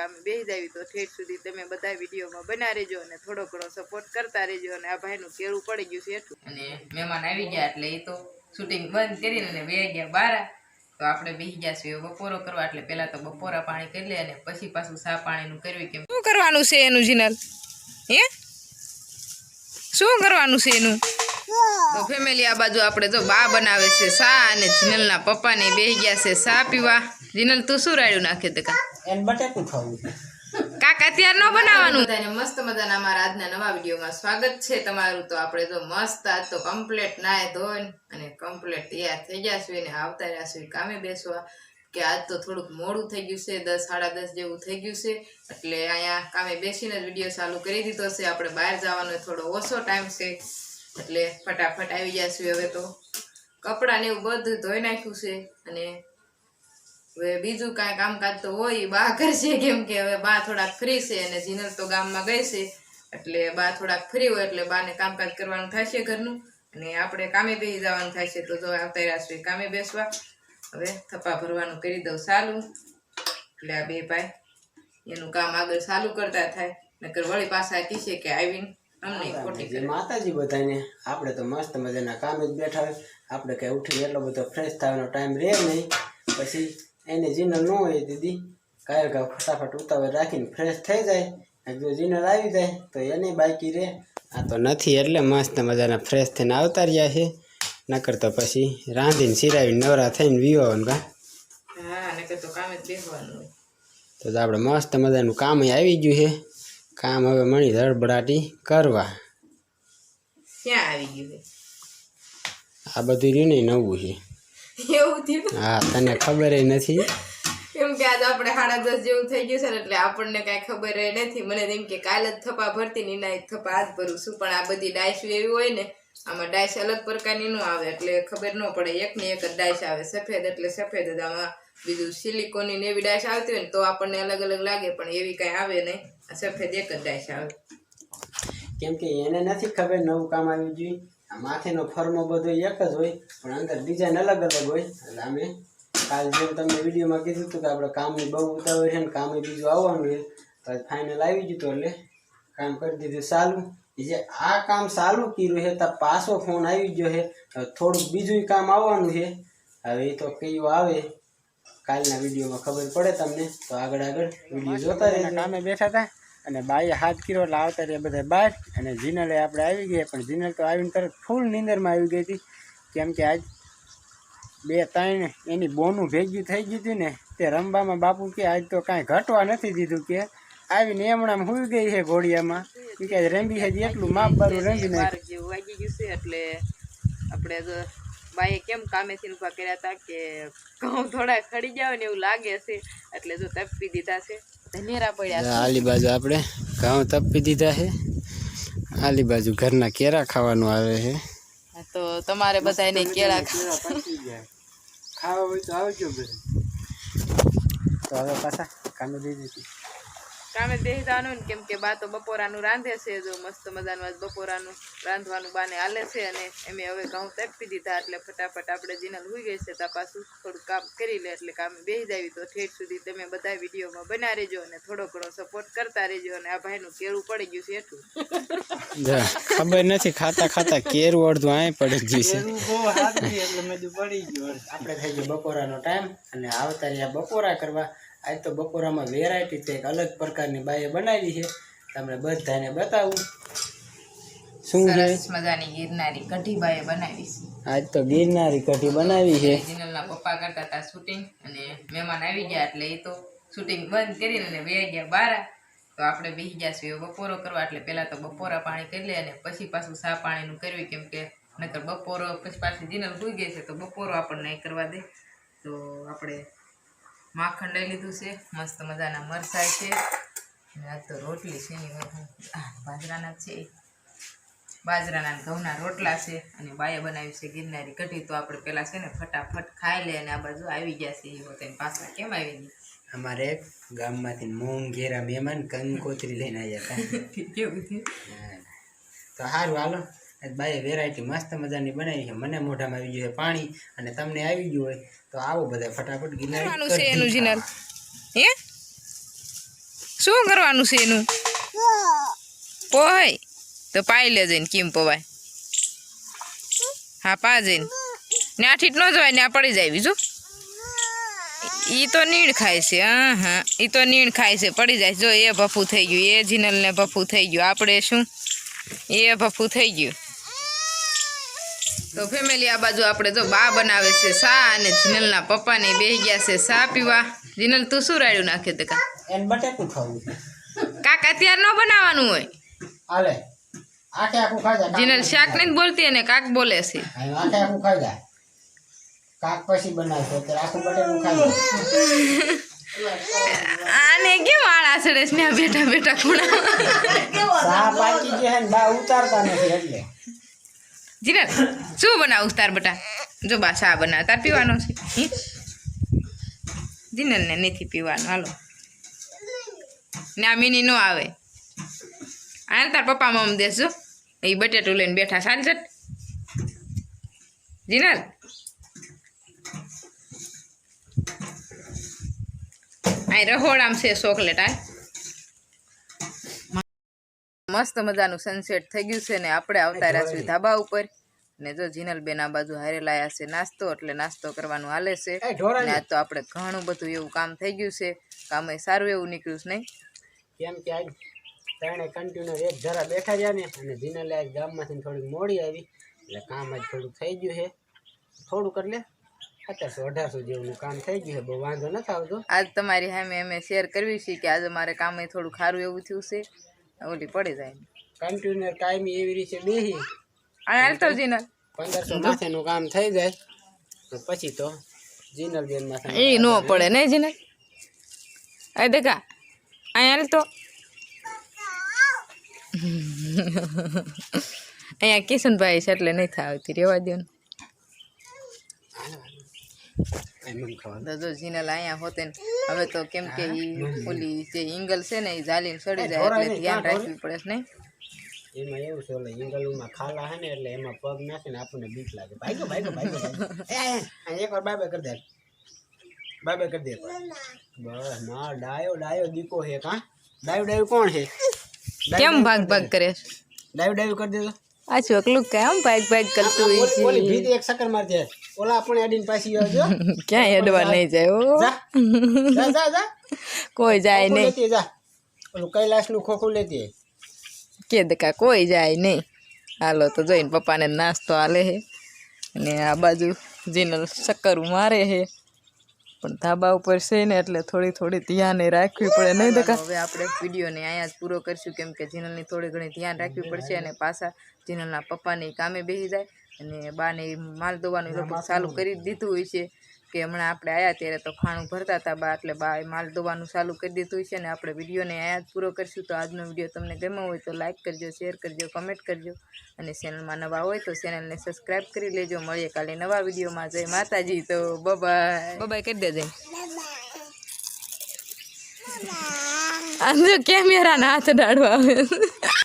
કામે બેસી જાવી તો ઠેઠ સુધી તમે બધા વિડીયોમાં બના રહેજો અને થોડો ઘણો સપોર્ટ કરતા રહેજો અને આ ભાઈનું કેળું પડી ગયું છે એટલું. અને મહેમાન આવી ગયા એટલે એ તો શૂટિંગ બંધ કરીને બે ગયા બાર. તો આપણે બેસી ગયા છીએ બપોરો કરવા એટલે પહેલા તો બપોરા પાણી કરી લે અને પછી પાછું સા પાણીનું કરવી કેમ? શું કરવાનું છે એનું જીનલ? હે? શું કરવાનું છે એનું? તો ફેમિલી આ બાજુ આપણે જો બા બનાવે છે સા અને જીનલના પપ્પાને બેસી ગયા છે સા પીવા. જીનલ તું શું રાડ્યું નાખે તે કા એને બટેકું ખાવું કાકા ત્યાર નો બનાવવાનું. બધાને મસ્ત મજાના અમારા આજના નવા વિડીયોમાં સ્વાગત છે તમારું. તો આપણે તો મસ્ત આજ તો કમ્પ્લેટ નાય ધોઈને અને કમ્પ્લેટ તૈયાર થઈ ગયા છીએ ને આવતા રહ્યા છીએ કામે બેસવા. કે આજ તો થોડુંક મોડું થઈ ગયું છે દસ સાડા દસ જેવું થઈ ગયું છે. એટલે અહીંયા કામે બેસીને જ વીડિયો ચાલુ કરી દીધો છે. આપણે બહાર જવાનો થોડો ઓછો ટાઈમ છે. એટલે ફટાફટ આવી ગયા છીએ હવે તો. કપડાને એવું બધું ધોઈ નાખ્યું છે અને હવે બીજું કાંઈ કામકાજ તો હોય બા કરશે કેમ કે હવે બા થોડાક ફ્રી છે અને જીનલ તો ગામમાં ગઈ છે. એટલે બા થોડાક ફ્રી હોય એટલે બાને કામકાજ કરવાનું થશે ઘરનું. અને આપણે કામે બેસી જવાનું થશે તો જો આવતા રહ્યા કામે બેસવા. હવે થપ્પા ભરવાનું કરી દઉં સારું એટલે આ બે ભાઈ એનું કામ આગળ ચાલુ કરતા થાય. નકર વળી પાછા કહેશે કે આવીને અમને ખોટી માતાજી બધાને આપણે તો મસ્ત મજાના કામે જ બેઠા હોય. આપણે કઈ ઉઠીને એટલો બધો ફ્રેશ થવાનો ટાઈમ રહે નહીં. પછી એને જીનલ ન હોય દીદી. કાંઈ કાંઈ ફટાફટ ઉતાવળ રાખીને ફ્રેશ થઈ જાય. જો જીનલ આવી જાય તો એને બાકી રહે. આ તો નથી એટલે મસ્ત મજાના ફ્રેશ થઈને આવતા રહ્યા છે. નકર તો પછી રાંધીને સિરાવીને નવરા થઈને વિવાવાનું કા તો આપણે મસ્ત મજાનું કામ આવી ગયું છે. કામ હવે મળી ધડબડાટી કરવા. ક્યાં આવી ગયું આ બધું રહ્યું ને નવું છે. એવું થયું? હા તને ખબર નથી? એમ કે આજ આપણે સાડા દસ જેવું થઈ ગયું છે ને એટલે આપણને કાંઈ ખબર નથી. મને એમ કે કાલે જ થપા ભરતી ને એના થપા આજ ભરું છું. પણ આ બધી ડાયસ એવી હોય ને આમાં ડાયસ અલગ પ્રકારની ન આવે એટલે ખબર ન પડે. એક ને એક જ ડાયસ આવે. સફેદ એટલે સફેદ જ. આમાં બીજું સિલિકોનની ને એવી ડાયસ આવતી હોય ને તો આપણને અલગ અલગ લાગે પણ એવી કાંઈ આવે નહીં. આ સફેદ એક જ ડાયસ આવે. કેમ કે એને નથી ખબર નવું કામ આવ્યું જોઈએ માથેનો ફર્મો બધો એક જ હોય પણ અંદર ડિઝાઇન અલગ અલગ હોય. એટલે અમે કાલ જેમ તમને વિડીયોમાં કીધું હતું કે આપણે કામની બહુ ઉતાવળ છે ને કામે બીજું આવવાનું છે તો ફાઇનલ આવી ગયું હતું એટલે કામ કરી દીધું સારું જે આ કામ સારું કર્યું છે તો પાછો ફોન આવી ગયો છે થોડુંક બીજું કામ આવવાનું છે. હવે એ તો કયું આવે કાલના વિડીયોમાં ખબર પડે તમને. તો આગળ આગળ વીડિયો જોતા રહેજો. કામે બેઠા હતા? અને બાઈએ હાથ કર્યો એટલે આવતા રહ્યા બધા બહાર. અને જીનલે આપણે આવી ગયા પણ જીનલ તો આવીને તરત ફૂલ નીંદરમાં આવી ગઈ હતી. કેમ કે આજ બે ત્રણ એની બોનું ભેગી થઈ ગઈ હતી ને તે રમવામાં બાપુ કે આજ તો કાંઈ ઘટવા નથી દીધું કે. આવીને એમણામ હુઈ ગઈ છે ઘોડિયામાં. ઈ કે રંબી હજી એટલું માપ બારું રંબી બાર વાગી ગયું છે એટલે આપણે તો બાઈએ કેમ કામેથી ઊભા કર્યા હતા કે ઘઉં થોડા ખડી જાવ ને એવું લાગે છે. એટલે જો તપી દીધા છે. ધનેરા પડ્યા આલી બાજુ આપણે ઘઉં તપી દીધા છે. આલી બાજુ ઘરના કેરા ખાવાનું આવે છે. તો તમારે બધાને કેળા ખાવા હોય તો આવજો તો હવે પાછા કામે દઈ દીધી કામે બેસી જવાનું ને કેમ કે બા તો બપોરાનું રાંધે છે જો મસ્ત મજાનું આજ બપોરાનું રાંધવાનું બાને હાલે છે અને એમે હવે ઘઉં તપી દીધા એટલે ફટાફટ આપણે જીનલ હોઈ ગઈ છે ત્યાં પાછું થોડું કામ કરી લે એટલે કામે બેસી જાવી તો ઠેઠ સુધી તમે બધા વિડીયોમાં બના રહેજો અને થોડો ઘણો સપોર્ટ કરતા રહેજો અને આ ભાઈનું કેળું પડી ગયું છે એટલું. ખબર નથી ખાતા ખાતા કેરું અડધું આય પડી ગયું છે. આપણે થઈ ગયો. બપોરાનો ટાઈમ અને આવતા રહ્યા બપોરા કરવા. આજ તો બપોરામાં વેરાયટી છે એક અલગ પ્રકારની બાઈએ બનાવી છે. તમને બધાને બતાવું. શું છે? મજાની ગિરનારી કઢી બાએ બનાવી છે. આજ તો ગિરનારી કઢી બનાવી છે. જીનલના પપ્પા કરતા હતા શૂટિંગ અને મહેમાન આવી ગયા એટલે એ તો શૂટિંગ બંધ કરીને બે ગયા બારા. તો આપણે બેસી ગયા છીએ બપોરો કરવા એટલે પહેલાં તો બપોરા પાણી કરી લે અને પછી પાછું સા પાણીનું કરવી કેમ કે નકર બપોરો પછી પાછી જીનલ ભૂઈ ગઈ છે તો બપોરો આપણને નહીં કરવા દે. તો આપણે માખણ લઈ લીધું છે. મસ્ત મજાના મરચાં છે. આ તો રોટલી છે એની બાજરાના છે. બાજરાના ઘઉંના રોટલા છે. અને બાએ બનાવી છે ગિરનારી કઢી. તો આપણે પેલા છે ને ફટાફટ ખાઈ લે અને આ બાજુ આવી ગયા છે. એ વખતે પાછા કેમ આવી ગઈ અમારે ગામમાંથી મૂંગ ઘેરા મહેમાન કંકોત્રી લઈને આવ્યા હતા. કેવું થયું તો સારું હાલો. બાઈએ વેરાયટી મસ્ત મજાની બનાવી છે. મને મોઢામાં આવી ગયું છે પાણી અને તમને આવી ગયું હોય તો આવો બધા ફટાફટ ગિરનારી છે એનું જીનલ? હે? શું કરવાનું છે એનું? પોહાય? તો પાઈ લેજે જઈને કેમ પોવાય? હા પા જઈને ને આઠીટ ન જવાય ને આ પડી જાય બીજું. ઈ તો નીણ ખાય છે. હા હા. ઈ તો નીણ ખાય છે. પડી જાય. જો એ ભફું થઈ ગયું. એ જીનલને ભફું થઈ ગયું. આપણે શું? એ ભફું થઈ ગયું. તો ફેમિલી આ બાજુ આપણે જો બા બનાવે છે સા અને જીનલના પપ્પાને બેસી ગયા છે સા પીવા. જીનલ તું શું રાડ્યું નાખે તે કા? એને બટેકું ખાવું કાક અત્યારે ન બનાવવાનું હોય. હાલે. આખે આખું ખાઈ જાય. જીનલ શાક નહીં બોલતી અને કાક બોલે છે. આખે આખું ખાઈ જાય. કાક પછી બનાવશો અત્યારે આખું બટેકું ખાઈ આને કેમ આળા ચડે છે બેઠા બેઠા ખૂણા? સા પાકી જે છે બા ઉતારતા નથી એટલે. જીનલ શું બનાવું તાર બટા? જો બા શા બનાવે, તાર પીવાનો છે. જીનલ જીનલને નથી પીવાનું, હાલો. ને આ મિની નો આવે. આ તાર પપ્પા મમ દેજો એ બટેટું લઈને બેઠા ચટ જીનલ? આ રહોડામ છે, ચોકલેટ આ મસ્ત મજાનું સનસેટ થઈ ગયું છે ને આપણે આવતા રહ્યા છીએ ધાબા ઉપર. ને જો જીનલબેન આ બાજુ હારે લાયા છે નાસ્તો એટલે નાસ્તો કરવાનું હાલે છે. એ ઢોરા ને આજ તો આપણે ઘણું બધું એવું કામ થઈ ગયું છે. કામ એ સારું એવું નીકળ્યું છે નહીં? કેમ કે આજ ત્રણે કન્ટિન્યુ એક જરા બેઠા રહ્યા ને અને જીનલે આજ ગામમાંથી થોડીક મોડી આવી. એટલે કામ આજ થોડુંક થઈ ગયું છે. થોડુંક એટલે સત્તરસો અઢારસો જેવું કામ થઈ ગયું છે. બહુ વાંધો નથી આવતો. આજ તમારી સામે અમે શેર કરવી છે કે આજે મારે કામ એ થોડું સારું એવું થયું છે. ઓલી પડી જાય. કન્ટેનર કાયમી એવી રીતે બેહી. અને હાલ તો જીનલ. પંદરસો માથેનું કામ થઈ જાય. પછી તો જીનલ બેન માથે એ નો પડે નહીં જીનલ? આ દેખા અહીં હાલ તો. અહીંયા કિશનભાઈ છે એટલે નહીં આવતી રેવા દો ને જો અહીંયા હોતે હવે તો કેમ કે ઈ ઓલી જે એંગલ છે ને એ જાલીને સડી જાય એટલે ધ્યાન રાખવું પડે નહીં. એમાં એવું છે ઓલા એંગલમાં ખાલા હે ને એટલે એમાં પગ નાખીને આપણને બીક લાગે. ભાઈગો ભાઈગો ભાઈગો. એ એકવાર બાય બાય કરી દે. બાય બાય કરી દે બસ ના ડાયો ડાયો દીકો હે કા ડાયો ડાયો કોણ હે? કેમ ભાગ ભાગ કરે ડાયો ડાયો કરી દેજો. આ છોકલું કેમ ભાગ ભાગ કરતું હોય છે? ઓલી ભીત એક સકર માર જાય ઓલા આપણે એડીન પાછી આવજો ક્યાં અડવા નહીં જાય ઓ જા. જા જા કોઈ જાય નહીં. લેતી જા. ઓલું કૈલાસનું ખોખું લેતી. કે દકા કોઈ જાય નહીં. હાલો તો જોઈને પપ્પાને નાસ્તો હાલે હે. અને આ બાજુ જીનલ શક્કરું મારે હે. પણ ધાબા ઉપર છે ને એટલે થોડી થોડી ધ્યાન રાખવી પડે. નહીં તો હવે આપણે વિડીયોને અહીંયા જ પૂરો કરશું કેમ કે જીનલની થોડી ઘણી ધ્યાન રાખવી પડશે અને પાછા જીનલના પપ્પાને કામે બેસી જાય અને બાને માલ દોવાનું લગભગ ચાલુ કરી દીધું હોય છે. કે હમણાં આપણે આવ્યા ત્યારે તો ખાણું ભરતા હતા બા એટલે બા માલ દોવાનું ચાલુ કરી દીધું છે ને આપણે વિડીયોને અહીંયા જ પૂરો કરીશું. તો આજનો વીડિયો તમને ગમ્યો હોય તો લાઇક કરજો શેર કરજો કમેન્ટ કરજો અને ચેનલમાં નવા હોય તો ચેનલને સબસ્ક્રાઈબ કરી લેજો. મળીએ કાલે નવા વિડીયોમાં. જય માતાજી. તો બબાય બબાય કરી દેજે. અંદર કેમેરાના હાથ ડાળવા આવે.